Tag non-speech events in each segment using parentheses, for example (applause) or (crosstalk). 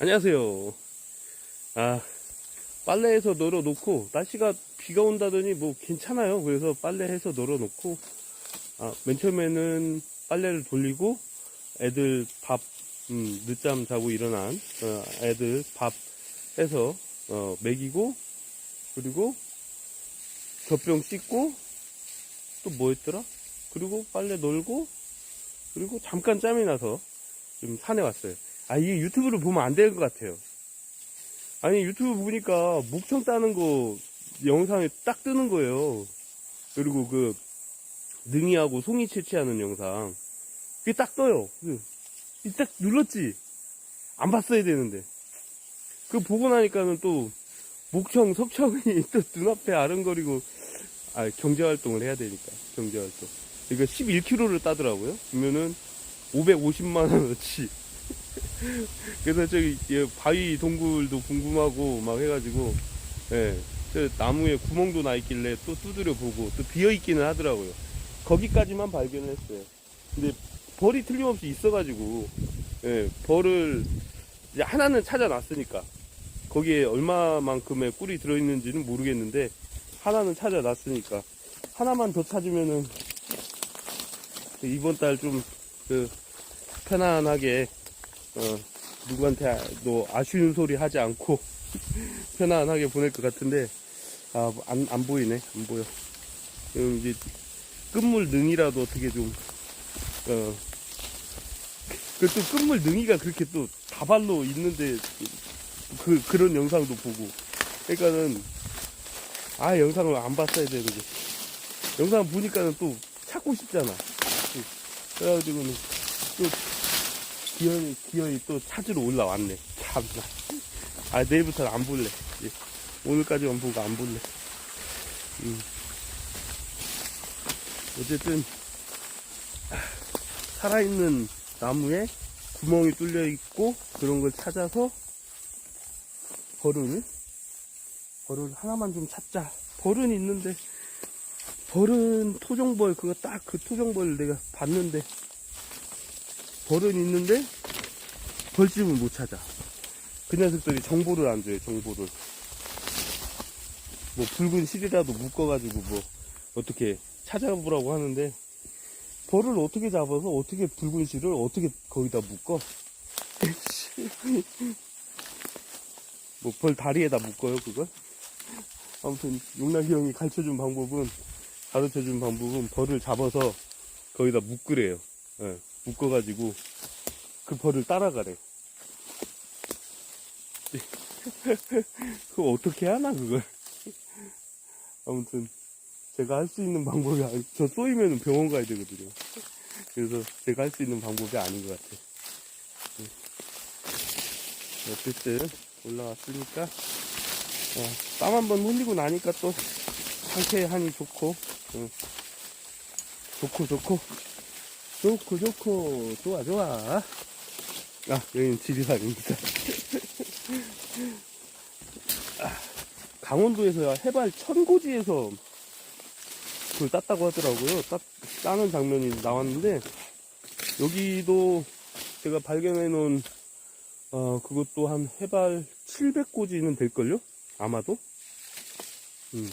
안녕하세요. 아, 빨래해서 널어놓고, 날씨가 비가 온다더니 뭐 괜찮아요. 그래서 빨래해서 널어놓고, 아, 맨 처음에는 빨래를 돌리고, 애들 밥, 음, 늦잠 자고 일어난, 어, 애들 밥 해서, 어, 먹이고, 그리고 젖병 씻고, 또 뭐 했더라? 그리고 빨래 널고, 그리고 잠깐 짬이 나서 좀 산에 왔어요. 아, 이게 유튜브를 보면 안 될 것 같아요. 아니, 유튜브 보니까 목청 따는 거 영상에 딱 뜨는 거예요. 그리고 그, 능이하고 송이 채취하는 영상. 그게 딱 떠요. 그, 이딱 눌렀지? 안 봤어야 되는데. 그거 보고 나니까는 또, 목청, 석청이 (laughs) 또 눈앞에 아른거리고, 아, 경제활동을 해야 되니까, 경제활동. 이거 11kg를 따더라고요. 그러면은, 550만원어치. (laughs) 그래서 저기 예, 바위 동굴도 궁금하고 막 해가지고 예, 저 나무에 구멍도 나 있길래 또 두드려 보고 또 비어 있기는 하더라고요. 거기까지만 발견을 했어요. 근데 벌이 틀림없이 있어가지고 예, 벌을 이제 하나는 찾아놨으니까 거기에 얼마만큼의 꿀이 들어있는지는 모르겠는데 하나는 찾아놨으니까 하나만 더 찾으면은 이번 달 좀 그 편안하게 어, 누구한테도 아쉬운 소리 하지 않고 (laughs) 편안하게 보낼 것 같은데 아, 안, 안 보이네 안 보여. 그럼 이제 끝물 능이라도 어떻게 좀 어, 그또 끝물 능이가 그렇게 또 다발로 있는데 그 그런 영상도 보고. 그러니까는 아 영상을 안 봤어야 되는데. 영상 보니까는 또 찾고 싶잖아. 그래가지고는 또 기어이, 기어이 또 찾으러 올라왔네. 참나. 아, 내일부터는 안 볼래. 이제 오늘까지만 보고 안 볼래. 음. 어쨌든, 아, 살아있는 나무에 구멍이 뚫려 있고, 그런 걸 찾아서, 벌을, 벌을 하나만 좀 찾자. 벌은 있는데, 벌은 토종벌, 그거 딱 그 토종벌 내가 봤는데, 벌은 있는데 벌집을 못 찾아. 그 녀석들이 정보를 안 줘요, 정보를. 뭐 붉은 실이라도 묶어가지고 뭐 어떻게 찾아보라고 하는데 벌을 어떻게 잡아서 어떻게 붉은 실을 어떻게 거기다 묶어? (laughs) 뭐 벌 다리에다 묶어요, 그걸? 아무튼 용락이 형이 가르쳐준 방법은 가르쳐준 방법은 벌을 잡아서 거기다 묶으래요. 예. 묶어가지고 그 벌을 따라가래. 그거 어떻게 하나 그걸? 아무튼 제가 할 수 있는 방법이 아니, 저 쏘이면 병원 가야 되거든요. 그래서 제가 할 수 있는 방법이 아닌 것 같아. 네. 어쨌든 올라왔으니까 어, 땀 한 번 흘리고 나니까 또 상쾌하니 좋고 어, 좋고 좋고 좋고 좋고 좋아 좋아. 아 여기는 지리산입니다. (laughs) 아, 강원도에서 해발 천고지에서 그걸 땄다고 하더라고요. 따, 따는 장면이 나왔는데 여기도 제가 발견해 놓은 어, 그것도 한 해발 700고지는 될걸요? 아마도? 음,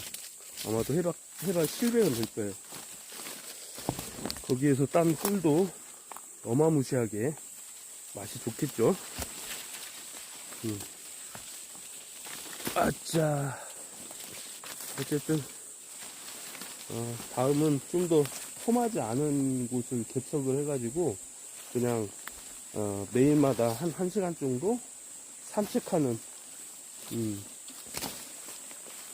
아마도 해발, 해발 700은 될 거예요 거기에서 딴 꿀도 어마무시하게 맛이 좋겠죠. 음. 아짜 어쨌든 어, 다음은 좀 더 험하지 않은 곳을 개척을 해가지고 그냥 어, 매일마다 한 1시간 정도 산책하는 음,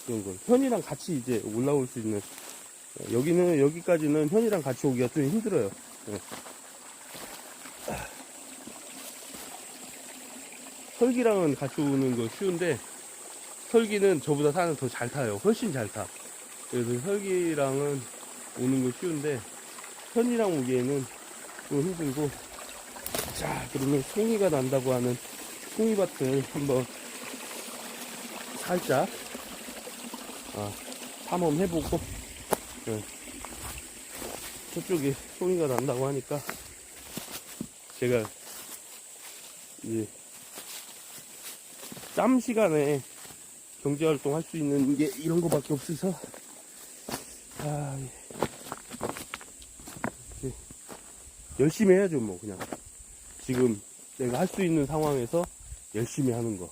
그런 걸 현이랑 같이 이제 올라올 수 있는 여기는 여기까지는 현이랑 같이 오기가 좀 힘들어요. 예. 설기랑은 같이 오는 거 쉬운데 설기는 저보다 산을 더 잘 타요. 훨씬 잘 타. 그래서 설기랑은 오는 거 쉬운데 현이랑 오기에는 좀 힘들고 자 그러면 송이가 난다고 하는 송이밭을 한번 살짝 아, 탐험해보고 네. 저쪽에 소리가 난다고 하니까 제가 이제 짬 시간에 경제활동 할 수 있는 게 이런 거밖에 없어서, 아, 이렇게 열심히 해야죠, 뭐, 그냥. 지금 내가 할 수 있는 상황에서 열심히 하는 거.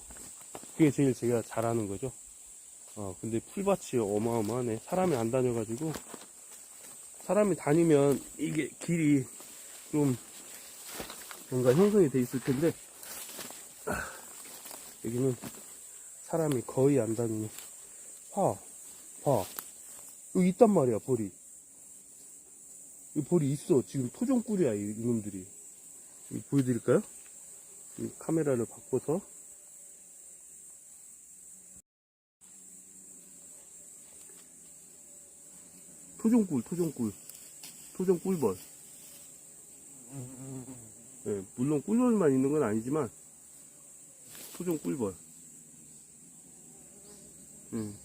그게 제일 제가 잘하는 거죠. 어, 근데 풀밭이 어마어마하네. 사람이 안 다녀가지고, 사람이 다니면 이게 길이 좀 뭔가 형성이 돼 있을 텐데, 아, 여기는 사람이 거의 안 다니네. 봐, 봐. 여기 있단 말이야, 벌이. 이 벌이 있어. 지금 토종꿀이야, 이- 이놈들이. 보여드릴까요? 이 카메라를 바꿔서. 토종꿀, 토종꿀. 토종 꿀벌. 예, 물론 꿀벌만 있는 건 아니지만, 토종 꿀벌. 음.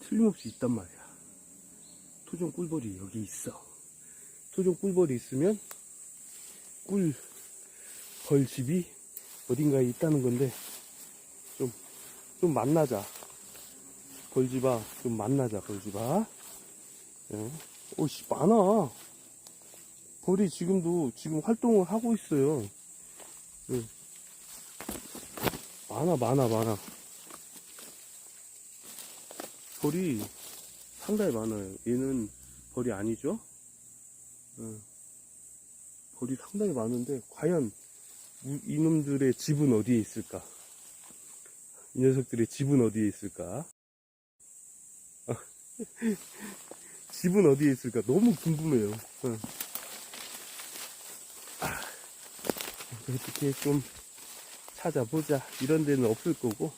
틀림없이 있단 말이야. 토종 꿀벌이 여기 있어. 토종 꿀벌이 있으면 꿀 벌집이 어딘가에 있다는 건데 좀, 좀 만나자. 벌집아, 좀 만나자, 벌집아. 예. 오씨, 많아. 벌이 지금도 지금 활동을 하고 있어요. 예. 많아, 많아, 많아. 벌이 상당히 많아요. 얘는 벌이 아니죠? 어. 벌이 상당히 많은데, 과연 이- 이놈들의 집은 어디에 있을까? 이 녀석들의 집은 어디에 있을까? 어. (laughs) 집은 어디에 있을까? 너무 궁금해요. 어. 아, 어떻게 좀 찾아보자. 이런 데는 없을 거고,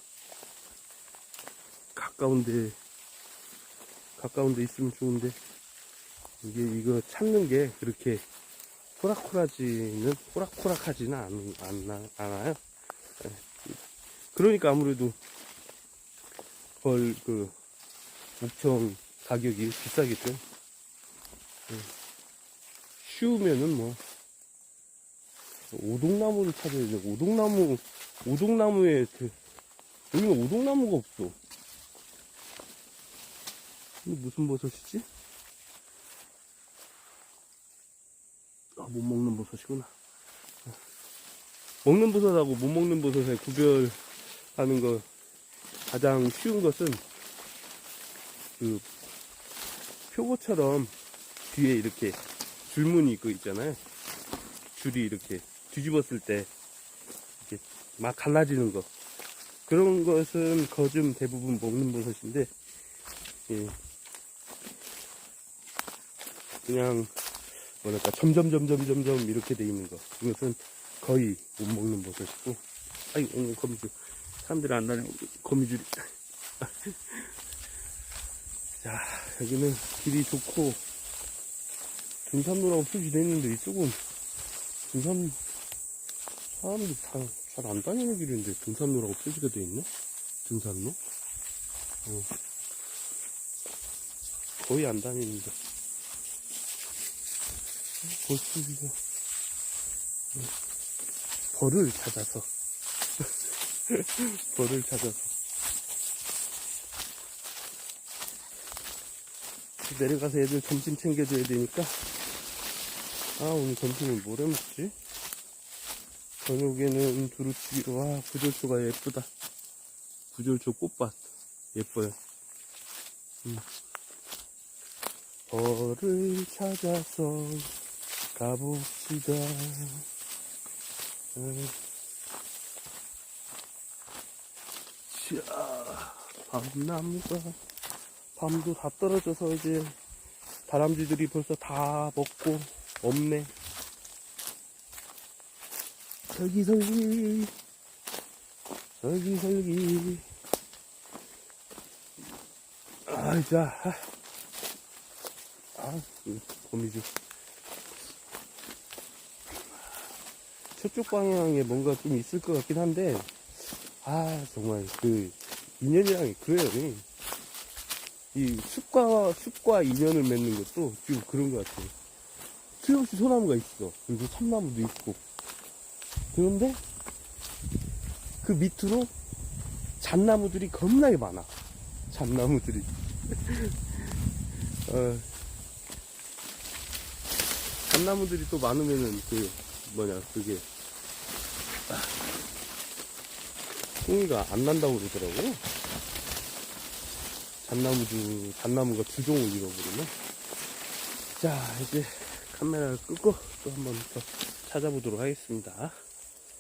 가까운 데 가까운 데 있으면 좋은데 이게 이거 찾는 게 그렇게 호락호락하지는 호락호락하지는 않, 않나, 않아요. 예. 그러니까 아무래도 벌 그 목청 가격이 비싸겠죠. 예. 쉬우면은 뭐 오동나무를 찾아야 돼. 오동나무 오동나무에 그 여기는 오동나무가 없어. 이게 무슨 버섯이지? 아, 못 먹는 버섯이구나. 먹는 버섯하고 못 먹는 버섯의 구별하는 거 가장 쉬운 것은 그 표고처럼 뒤에 이렇게 줄무늬 있고 있잖아요. 줄이 이렇게 뒤집었을 때 이렇게 막 갈라지는 거. 그런 것은 거즘 대부분 먹는 버섯인데, 예. 그냥 뭐랄까 점점 점점 점점 이렇게 돼 있는 거 이것은 거의 못 먹는 버섯이고 아이 어, 거미줄 사람들이 안 다니고 거미줄이 (laughs) 자 여기는 길이 좋고 등산로라고 표시되어 있는데 이쪽은 등산 사람들이 잘 안 다니는 길인데 등산로라고 표시가 되어 있네? 등산로? 어. 거의 안 다니는데. 벌써 벌을 찾아서. (laughs) 벌을 찾아서 내려가서 애들 점심 챙겨줘야 되니까 아 오늘 점심을 뭘 해먹지? 저녁에는 두루치기로 아 구절초가 예쁘다 구절초 꽃밭 예뻐요 음. 벌을 찾아서 가봅시다. 음. 자, 밤나무가 밤도 다 떨어져서 이제 다람쥐들이 벌써 다 먹고 없네. 설기설기 설기설기 아, 자, 아, 이 거미줄. 저쪽 방향에 뭔가 좀 있을 것 같긴 한데, 아, 정말 그, 인연이랑 그래요. 이 숲과, 숲과 인연을 맺는 것도 지금 그런 것 같아요. 틀림없이 소나무가 있어. 그리고 참나무도 있고. 그런데, 그 밑으로 잣나무들이 겁나게 많아. 잣나무들이. (laughs) 어, 잣나무들이 또 많으면은 그 뭐냐 그게 아, 콩이가 안 난다고 그러더라고. 잣나무도 잣나무가 주종을 잃어버리면. 자 이제 카메라를 끄고 또 한 번 더 찾아보도록 하겠습니다.